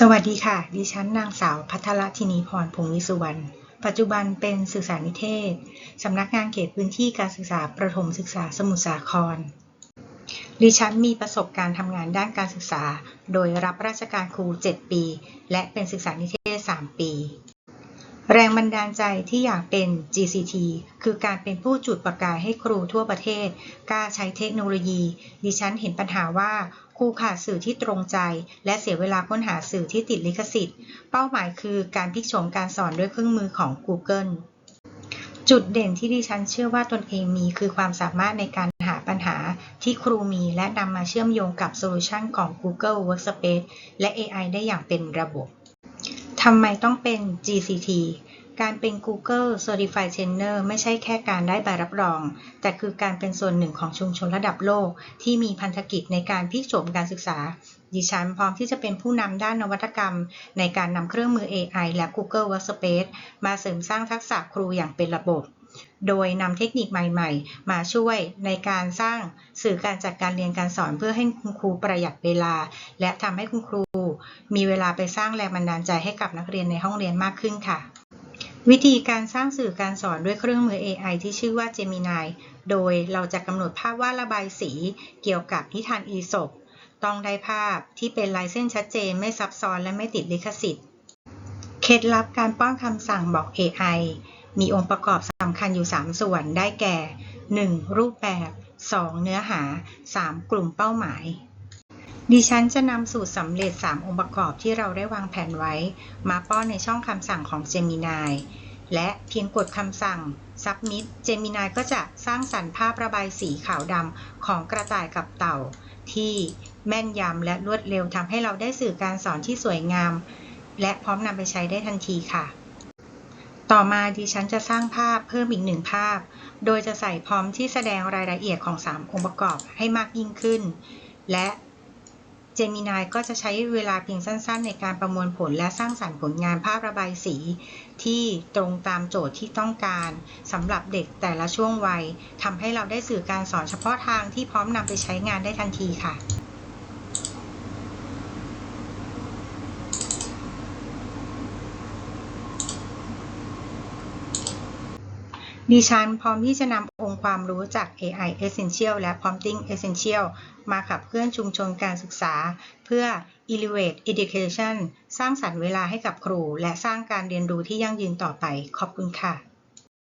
สวัสดีค่ะ ดิฉันนางสาวพัทรธินีพรพงศ์วิสุวรรณ ปัจจุบันเป็นสื่อสารนิเทศ สำนักงานเขตพื้นที่การศึกษาประถมศึกษาสมุทรสาคร ดิฉันมีประสบการณ์ทำงานด้านการศึกษา โดยรับราชการครู 7 ปี และเป็นศึกษานิเทศ 3 ปี แรงบันดาลใจที่อยากเป็น GCT คือการเป็นผู้จุดประกายให้ครูทั่วประเทศ กล้าใช้เทคโนโลยี ดิฉันเห็นปัญหาว่าครูขาดสื่อที่ตรงใจ และเสียเวลาค้นหาสื่อที่ติดลิขสิทธิ์ เป้าหมายคือการพลิกโฉมการสอนด้วยเครื่องมือของ Google จุดเด่นที่ดิฉันเชื่อว่าตนเองมีคือความสามารถในการหาปัญหาที่ครูมีและนำมาเชื่อมโยงกับโซลูชันของ Google Workspace และ AI ได้อย่างเป็นระบบ ทำไมต้องเป็น GCT การเป็น Google Certified Trainer ไม่ใช่แค่การได้ใบรับรอง แต่คือการเป็นส่วนหนึ่งของชุมชนระดับโลก ที่มีพันธกิจในการพลิกโฉมการศึกษา ดิฉันพร้อมที่จะเป็นผู้นำด้านนวัตกรรม ในการนำเครื่องมือ AI และ Google Workspace มาเสริมสร้างทักษะครูอย่างเป็นระบบ โดยนำเทคนิคใหม่ ๆ มาช่วยในการสร้างสื่อการจัดการเรียนการสอนเพื่อให้คุณครูประหยัดเวลา และทำให้คุณครู มีเวลาไปสร้างแรงบันดาลใจให้กับนักเรียนในห้องเรียนมากขึ้นค่ะ วิธีการสร้างสื่อการสอนด้วยเครื่องมือ AI ที่ชื่อว่า Gemini โดยเราจะกำหนดภาพวาดระบายสีเกี่ยวกับนิทานอีสปต้องได้ภาพที่เป็นลายเส้นชัดเจนไม่ซับซ้อนและไม่ติดลิขสิทธิ์ เคล็ดลับการป้อนคำสั่งบอก AI มีองค์ประกอบสำคัญอยู่ 3 ส่วนได้แก่ 1. รูปแบบ 2. เนื้อหา 3. กลุ่มเป้าหมาย ดิฉันจะนำสูตรสำเร็จ 3 องค์ประกอบที่เราได้วางแผนไว้ มาป้อนในช่องคำสั่งของ Gemini และเพียงกดคำสั่ง Submit Gemini ก็จะสร้างสรรค์ภาพระบายสีขาวดำของกระต่ายกับเต่า ที่แม่นยำและรวดเร็วทำให้เราได้สื่อการสอนที่สวยงาม และพร้อมนำไปใช้ได้ทันทีค่ะ ต่อมาดิฉันจะสร้างภาพเพิ่มอีกหนึ่งภาพ โดยจะใส่พร้อมที่แสดงรายละเอียดของ 3 องค์ประกอบให้มากยิ่งขึ้น และ Gemini ก็จะใช้เวลาเพียงสั้น ๆ ในการประมวลผลและสร้างสรรค์ผลงานภาพระบายสี ที่ตรงตามโจทย์ที่ต้องการสำหรับเด็กแต่ละช่วงวัยทำให้เราได้สื่อการสอนเฉพาะทางที่พร้อมนำไปใช้งานได้ทันทีค่ะ ดิฉันพร้อมที่จะนำองค์ความรู้จาก AI Essential และ Prompting Essential มาขับเคลื่อนชุมชนการศึกษา เพื่อ Elevate Education สร้างสรรค์เวลาให้กับครู และสร้างการเรียนรู้ที่ยั่งยืนต่อไป ขอบคุณค่ะ